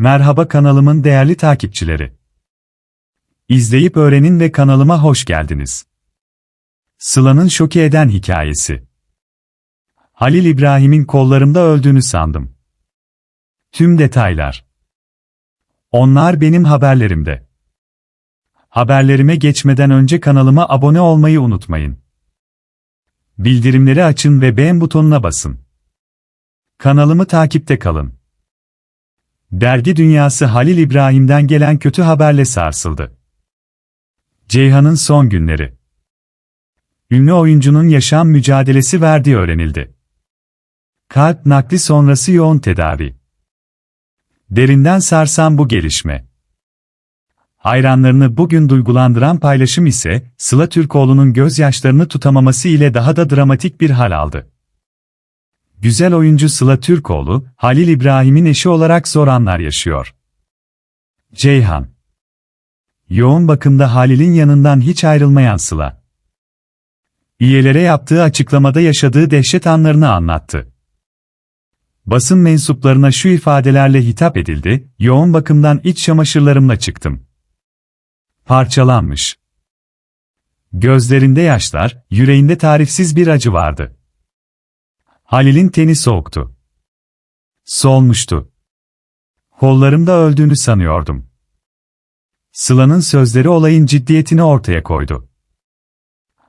Merhaba kanalımın değerli takipçileri. İzleyip öğrenin ve kanalıma hoş geldiniz. Sıla'nın şoke eden hikayesi. Halil İbrahim'in kollarımda öldüğünü sandım. Tüm detaylar. Onlar benim haberlerimde. Haberlerime geçmeden önce kanalıma abone olmayı unutmayın. Bildirimleri açın ve beğen butonuna basın. Kanalımı takipte kalın. Dergi dünyası Halil İbrahim'den gelen kötü haberle sarsıldı. Ceyhan'ın son günleri. Ünlü oyuncunun yaşam mücadelesi verdiği öğrenildi. Kalp nakli sonrası yoğun tedavi. Derinden sarsan bu gelişme. Hayranlarını bugün duygulandıran paylaşım ise, Sıla Türkoğlu'nun gözyaşlarını tutamaması ile daha da dramatik bir hal aldı. Güzel oyuncu Sıla Türkoğlu, Halil İbrahim'in eşi olarak zor anlar yaşıyor. Ceyhan Yoğun bakımda Halil'in yanından hiç ayrılmayan Sıla. Üyelere yaptığı açıklamada yaşadığı dehşet anlarını anlattı. Basın mensuplarına şu ifadelerle hitap edildi, yoğun bakımdan iç çamaşırlarımla çıktım. Parçalanmış. Gözlerinde yaşlar, yüreğinde tarifsiz bir acı vardı. Halil'in teni soğuktu. Solmuştu. Kollarımda öldüğünü sanıyordum. Sıla'nın sözleri olayın ciddiyetini ortaya koydu.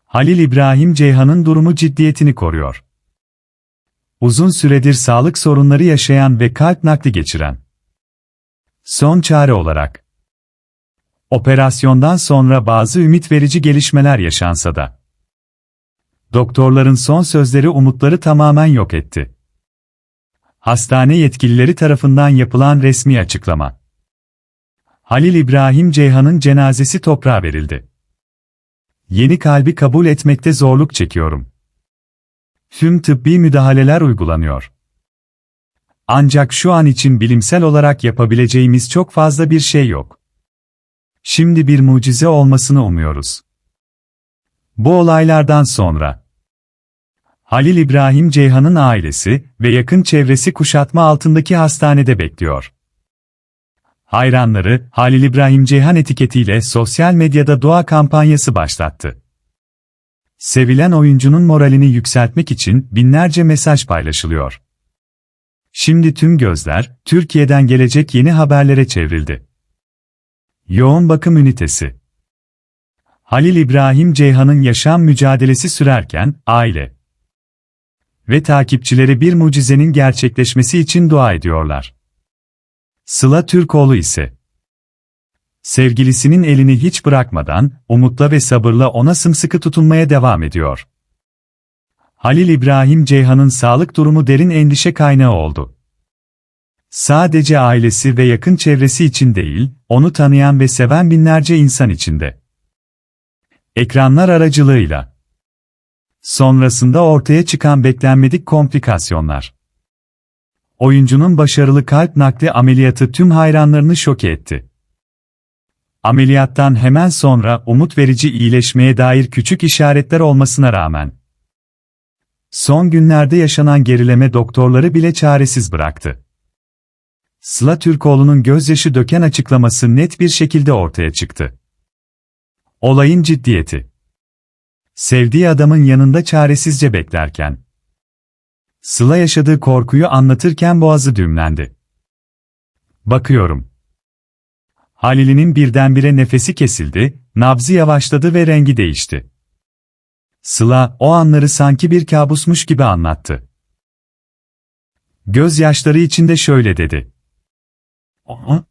Halil İbrahim Ceyhan'ın durumu ciddiyetini koruyor. Uzun süredir sağlık sorunları yaşayan ve kalp nakli geçiren. Son çare olarak. Operasyondan sonra bazı ümit verici gelişmeler yaşansa da. Doktorların son sözleri umutları tamamen yok etti. Hastane yetkilileri tarafından yapılan resmi açıklama. Halil İbrahim Ceyhan'ın cenazesi toprağa verildi. Yeni kalbi kabul etmekte zorluk çekiyorum. Tüm tıbbi müdahaleler uygulanıyor. Ancak şu an için bilimsel olarak yapabileceğimiz çok fazla bir şey yok. Şimdi bir mucize olmasını umuyoruz. Bu olaylardan sonra Halil İbrahim Ceyhan'ın ailesi ve yakın çevresi kuşatma altındaki hastanede bekliyor. Hayranları, Halil İbrahim Ceyhan etiketiyle sosyal medyada dua kampanyası başlattı. Sevilen oyuncunun moralini yükseltmek için binlerce mesaj paylaşılıyor. Şimdi tüm gözler, Türkiye'den gelecek yeni haberlere çevrildi. Yoğun bakım ünitesi Halil İbrahim Ceyhan'ın yaşam mücadelesi sürerken, aile ve takipçileri bir mucizenin gerçekleşmesi için dua ediyorlar. Sıla Türkoğlu ise sevgilisinin elini hiç bırakmadan, umutla ve sabırla ona sımsıkı tutunmaya devam ediyor. Halil İbrahim Ceyhan'ın sağlık durumu derin endişe kaynağı oldu. Sadece ailesi ve yakın çevresi için değil, onu tanıyan ve seven binlerce insan içinde. Ekranlar aracılığıyla. Sonrasında ortaya çıkan beklenmedik komplikasyonlar. Oyuncunun başarılı kalp nakli ameliyatı tüm hayranlarını şoke etti. Ameliyattan hemen sonra umut verici iyileşmeye dair küçük işaretler olmasına rağmen, son günlerde yaşanan gerileme doktorları bile çaresiz bıraktı. Sıla Türkoğlu'nun gözyaşı döken açıklaması net bir şekilde ortaya çıktı. Olayın ciddiyeti. Sevdiği adamın yanında çaresizce beklerken. Sıla yaşadığı korkuyu anlatırken boğazı düğümlendi. Bakıyorum. Halil'inin birdenbire nefesi kesildi, nabzı yavaşladı ve rengi değişti. Sıla, o anları sanki bir kabusmuş gibi anlattı. Gözyaşları içinde şöyle dedi. Aha.